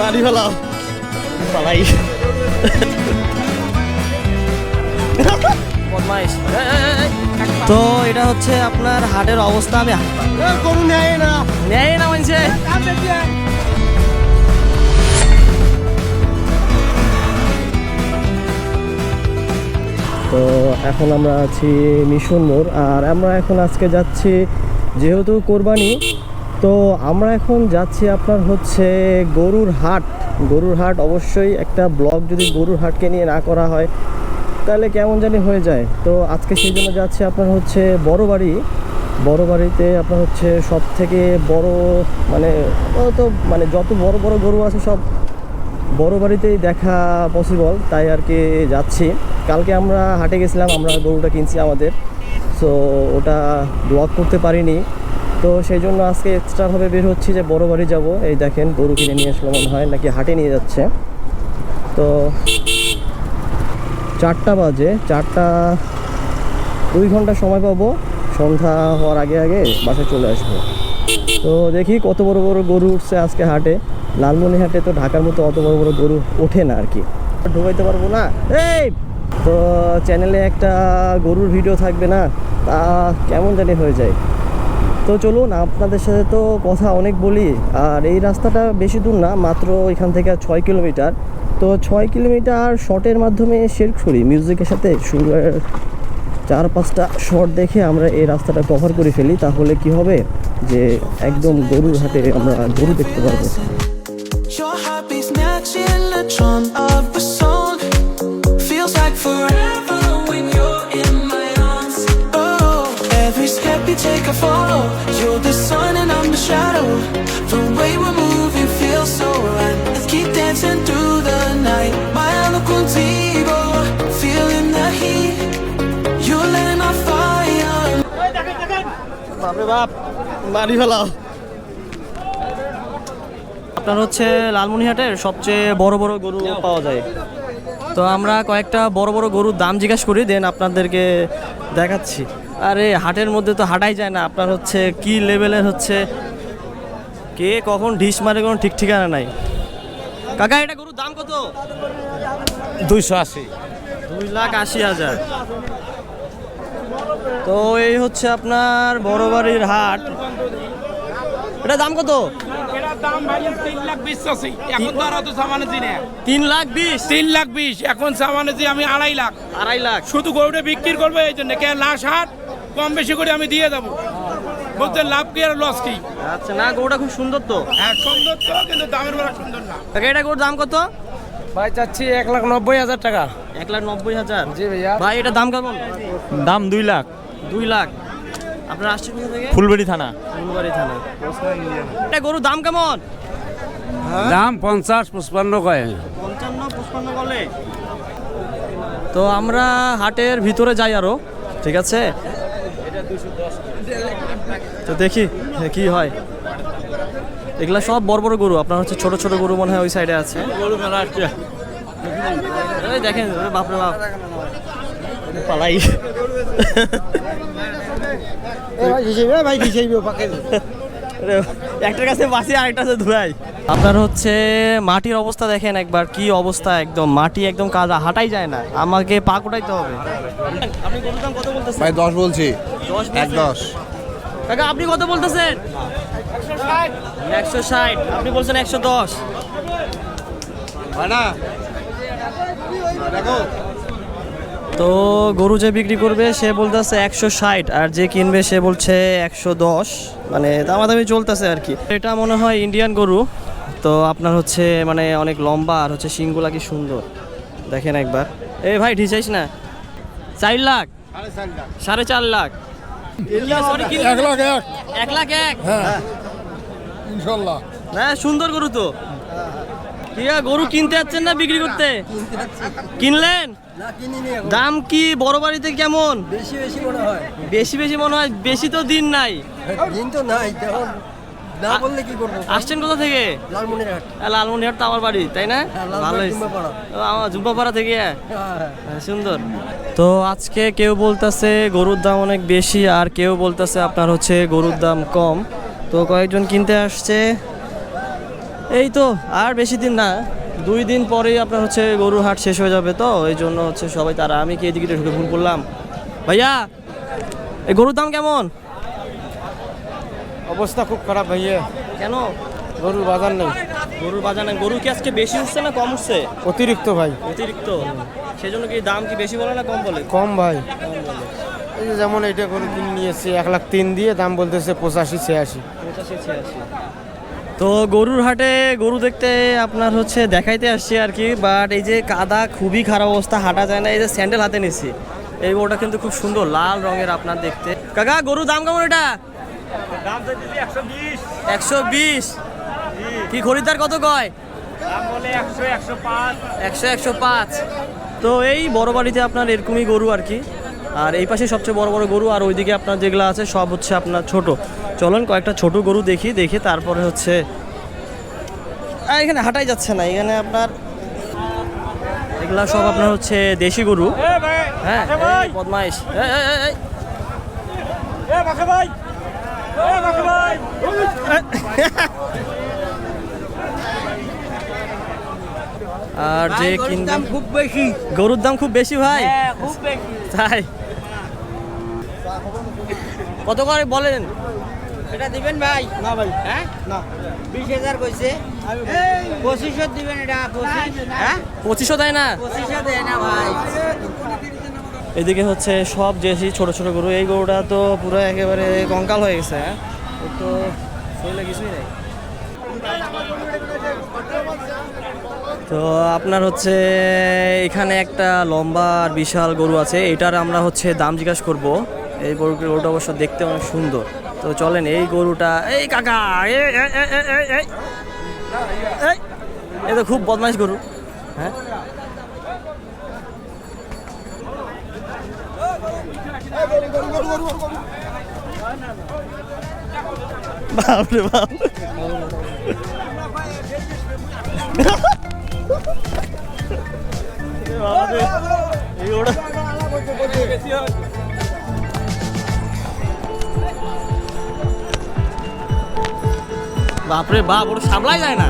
মারি ফেলাম পালাই। তো এটা হচ্ছে আপনার হাটের অবস্থা আমি গরু নেয় না। নেই না মানছে তো এখন আমরা আছি মিশন মোড় আর আমরা এখন আজকে যাচ্ছি যেহেতু কোরবানি তো আমরা এখন যাচ্ছি আপনার হচ্ছে গরুর হাট। গরুর হাট অবশ্যই একটা ব্লগ যদি গরুর হাটকে নিয়ে না করা হয়, তাহলে কেমন জানি হয়ে যায়। তো আজকে সেই জন্য যাচ্ছি আপনার হচ্ছে বড় বাড়ি বড় বাড়িতে আপনার হচ্ছে সব থেকে বড় মানে তো মানে যত বড় বড় গরু আছে সব বড় বাড়িতেই দেখা পসিবল তাই আর কি যাচ্ছি। কালকে আমরা হাটে গেছিলাম, আমরা গরুটা কিনছি আমাদের। সো ওটা ব্লক করতে পারিনি। তো সেই জন্য আজকে এক্সট্রাভাবে বের হচ্ছি যে বড় বাড়ি যাব। এই দেখেন, গরু কিনে নিয়ে আসলে মনে হয়, নাকি হাটে নিয়ে যাচ্ছে। তো চারটা বাজে, চারটা দুই ঘণ্টা সময় পাবো। সন্ধ্যা হওয়ার আগে আগে বাসায় চলে আসব। তো দেখি কত বড় বড় গরু উঠছে আজকে হাটে। লালমনিহাটে তো ঢাকার মতো অত বড় বড় গরু ওঠে না আর কি ঢুকাইতে পারব না? এই! তো চ্যানেলে একটা গরুর ভিডিও থাকবে না, তা কেমন জানি হয়ে যায়। তো চলুন, আপনাদের সাথে তো কথা অনেক বলি। আর এই রাস্তাটা বেশি দূর না, মাত্র এখান থেকে ছয় কিলোমিটার। তো ছয় কিলোমিটার শর্টের মাধ্যমে শেরখুরি মিউজিকের সাথে সুরের চার পাঁচটা শর্ট দেখে আমরা এই রাস্তাটা কভার করে ফেলি। তাহলে কি হবে? যে একদম গরুর হাতে আমরা গরু দেখতে পারব। You take, I follow. You're the sun and I'm the shadow. The way we're moving feels so right. Let's keep dancing through the night. My eloquent ego, feeling the heat. You're letting my fire. বাপরে বাপ মারি ফেলাও আপনার হচ্ছে লালমনিহাটের সবচেয়ে বড় বড় গরু পাওয়া যায় তো আমরা কয়েকটা বড় বড় গরুর দাম জিজ্ঞাসা করি দেন আপনাদেরকে দেখাচ্ছি আরে হাটের মধ্যে তো হাঁটাই যায় না। আপনার হচ্ছে কি লেভেলের হচ্ছে কে কখন ঢিস মারে কোনো ঠিক ঠিকানা নাই। কাকা এটা গরুর দাম কত? দুইশো আশি। দুই লাখ আশি হাজার। তো এই হচ্ছে আপনার বড় বাড়ির হাট। এটা দাম কত? দাম তিন লাখ বিশ তিন লাখ বিশ? তিন লাখ বিশ। এখন সামানে আমি আড়াই লাখ। আড়াই লাখ। শুধু গরুটা বিক্রি করব এই জন্য। কে লাশ হাট কম বেশি করে আমি দিয়ে দেবো। বলতে লাভ কি আর লস কি? আচ্ছা না গরুটা খুব সুন্দর তো। হ্যাঁ সুন্দর তো কিন্তু দামের বেলা সুন্দর না। এটা গরুর দাম কত? ভাই চাচ্ছি এক লাখ নব্বই হাজার টাকা। এক লাখ নব্বই হাজার? জি ভাইয়া। ভাই এটা দাম কেমন? দাম দুই লাখ। দুই লাখ। আপনার আসছে কোথা থেকে? ফুলবাড়ি থানা। ফুলবাড়ি থানা। এটা গরুর দাম কেমন? দাম পঞ্চাশ পঁচপান্ন কয়? পঞ্চান্ন পঁচপান্ন বলে। তো আমরা হাটের ভিতরে যাই আরও ঠিক আছে? তো দেখি কি হয়। এগুলা সব বড় বড় গরু আপনার হচ্ছে ছোট ছোট গরু মনে হয় ওই সাইডে আছে। এই দেখেন ওরে বাপরে বাপ। পালাই। আরে, একটার কাছে বাসি আরেকটা আছে ধুয়াই আপনার হচ্ছে মাটির অবস্থা দেখেন একবার কি অবস্থা একদম মাটি একদম কাদা হাঁটাই যায় না আমাকে পা কোটাইতে হবে। আপনি গরুর দাম কত বলতেছেন? ভাই দশ বলছি। দশ এক দশ। কাকা আপনি কত বলতেছেন? একশো ষাট। আপনি বলছেন একশো দশ। হয় না। দেখো তো গরু যে বিক্রি করবে সে বলতেছে একশো ষাট আর যে কিনবে সে বলছে একশো দশ মানে দামাদামি চলতেছে আর কি। এটা মনে হয় ইন্ডিয়ান গরু তো আপনার হচ্ছে মানে অনেক লম্বা আর হচ্ছে শিংগুলা কি সুন্দর। দেখেন একবার। এ ভাই ঢিসাইস না। চার লাখ? সাড়ে চার লাখ। এক লাখ এক। এক লাখ এক? ইনশাল্লাহ। হ্যাঁ সুন্দর গরু তো। আর গরু কিনতে যাচ্ছেন না বিক্রি করতে? কিনলেন? দাম কি বড় বাড়িতে কেমন? বেশি বেশি মনে হয়। বেশি বেশি মনে হয় বেশি তো দিন নাই। দিন তো নাই না বললে কি করব আসছেন কোথা থেকে? লালমনিরহাট। লালমনিহাট তো আমার বাড়ি তাই না? হ্যাঁ, ভালো আমার জুম্বাপাড়া থেকে? হ্যাঁ। হ্যাঁ, সুন্দর। তো আজকে কেউ বলতেছে গরুর দাম অনেক বেশি আর কেউ বলতেছে আপনার হচ্ছে গরুর দাম কম। তো কয়েকজন কিনতে আসছে। এই তো আর বেশি দিন না। দুই দিন পরেই আপনার হচ্ছে গরুর হাট শেষ হয়ে যাবে তো এই জন্য হচ্ছে সবাই তারা আমি কি এদিকে ঢুকে ভুল করলাম? ভাইয়া এই গরুর দাম কেমন? অবস্থা খুব খারাপ ভাইয়া। কেন? গরুর বাজার নেই। গরুর বাজার নেই। গরু কি আজকে বেশি উঠছে না কম উঠছে? অতিরিক্ত ভাই। অতিরিক্ত? সেজন্য কি দাম কি বেশি বলে না কম বলে? কম ভাই। এই যে যেমন এটা গরু কিনে নিয়েছে এক লাখ তিন দিয়ে দাম বলতেছে পঁচাশি ছিয়াশি। পঁচাশি ছিয়াশি। তো গরুর হাটে গরু দেখতে আপনার হচ্ছে দেখাইতে আসছি আর কি বাট এই যে কাদা খুবই খারাপ অবস্থা হাঁটা যায় না এই যে স্যান্ডেল হাতে নিচ্ছি এই গরুটা কিন্তু খুব সুন্দর লাল রঙের আপনার দেখতে। কাকা গরুর দাম কেমন এটা? একশো বিশ। কি খরিদ্দার কত কয়? একশো একশো পাঁচ। তো এই বড় বাড়িতে আপনার এরকমই গরু আর কি। আর এই পাশে সবচেয়ে বড় বড় গরু আর ওইদিকে আপনার যেগুলো আছে সব হচ্ছে আপনার ছোট। চলুন কয়েকটা ছোট গরু দেখি দেখে তারপরে হচ্ছে এখানে হাঁটাই যাচ্ছে না এখানে আপনার এগুলা সব আপনার হচ্ছে দেশি গরু। হ্যাঁ বদমাইশ। আর যে কিনবে খুব বেশি। গরুর দাম খুব বেশি ভাই। খুব বেশি। তাই। কত করে বলেন? এটা দিবেন ভাই? না ভাই। হ্যাঁ? না। বিশ হাজার কইছে। পঁচিশশো দিবেন এটা হ্যাঁ? পঁচিশশো দেয় না? পঁচিশশো দেয় না ভাই। এদিকে হচ্ছে সব দেশি ছোট ছোট গরু এই গরুটা তো পুরো একেবারে কঙ্কাল হয়ে গেছে হ্যাঁ? তো শরীরে কিছুই নেই। তো আপনার হচ্ছে এখানে একটা লম্বা আর বিশাল গরু আছে এটার আমরা হচ্ছে দাম জিজ্ঞাসা করব। এই গরু গরুটা অবশ্য দেখতে অনেক সুন্দর। তো চলেন এই গরুটা এই কাকা এ তো খুব বদমাইশ গরু হ্যাঁ? বাপরে বাপ। বাপরে বাপ ওটা সামলাই যায় না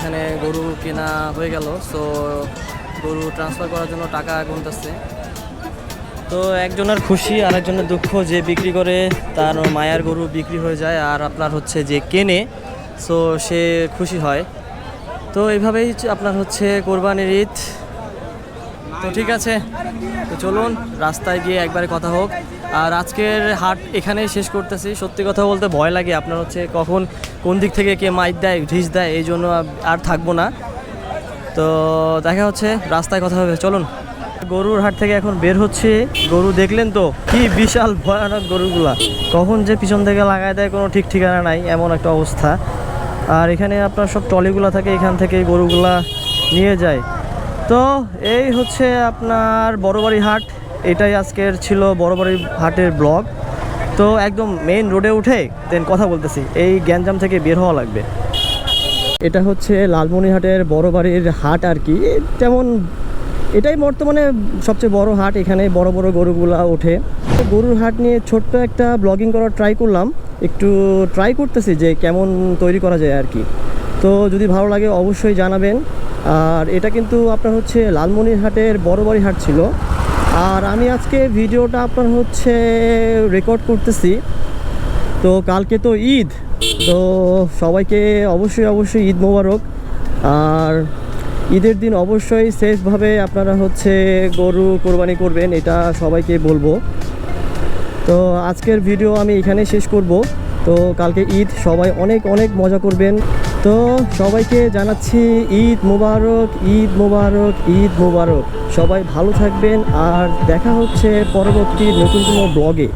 এখানে গরু কেনা হয়ে গেল সো গরু ট্রান্সফার করার জন্য টাকা গুনতেছে। তো একজনের খুশি আর একজনের দুঃখ যে বিক্রি করে তার মায়ার গরু বিক্রি হয়ে যায় আর আপনার হচ্ছে যে কেনে সো সে খুশি হয়। তো এইভাবেই আপনার হচ্ছে কোরবানির ঈদ। তো ঠিক আছে, তো চলুন, রাস্তায় গিয়ে একবারে কথা হোক। আর আজকের হাট এখানেই শেষ করতেছি। সত্যি কথা বলতে ভয় লাগে আপনার হচ্ছে কখন কোন দিক থেকে কে মাইক দেয় ঢিস দেয়, এই জন্য আর থাকব না। তো দেখা হচ্ছে, রাস্তায় কথা হবে। চলুন। গরুর হাট থেকে এখন বের হচ্ছে। গরু দেখলেন তো, কি বিশাল ভয়ানক গরুগুলা। কখন যে পিছন থেকে লাগায় দেয় কোনো ঠিক ঠিকানা নাই, এমন একটা অবস্থা। আর এখানে আপনার সব টলিগুলা থাকে, এখান থেকে গরুগুলা নিয়ে যায়। তো এই হচ্ছে আপনার বড়বাড়ি হাট। এটাই আজকের ছিল বড়বাড়ি হাটের ব্লগ। তো একদম মেইন রোডে উঠে দেন কথা বলতেছি। এই গ্যাঞ্জাম থেকে বের হওয়া লাগবে। এটা হচ্ছে লালমনিরহাটের বড় বাড়ির হাট আর কি। যেমন এটাই বর্তমানে সবচেয়ে বড় হাট। এখানে বড় বড় গরুগুলা ওঠে। গরুর হাট নিয়ে ছোট্ট একটা ব্লগিং করার ট্রাই করলাম। একটু ট্রাই করতেছি যে কেমন তৈরি করা যায় আর কি। তো যদি ভালো লাগে অবশ্যই জানাবেন। আর এটা কিন্তু আপনার হচ্ছে লালমনিরহাটের বড় বাড়ি হাট ছিল। আর আমি আজকে ভিডিওটা আপনার হচ্ছে রেকর্ড করতেছি। তো কালকে তো ঈদ, তো সবাইকে অবশ্যই অবশ্যই ঈদ মোবারক। আর ঈদের দিন অবশ্যই সেফভাবে আপনারা হচ্ছে গরু কোরবানি করবেন, এটা সবাইকে বলব। তো আজকের ভিডিও আমি এখানেই শেষ করব। তো কালকে ঈদ, সবাই অনেক অনেক মজা করবেন। তো সবাইকে জানাচ্ছি ঈদ মোবারক ঈদ মোবারক ঈদ মোবারক। সবাই ভালো থাকবেন আর দেখা হচ্ছে পরবর্তী নতুন কোনো ব্লগে।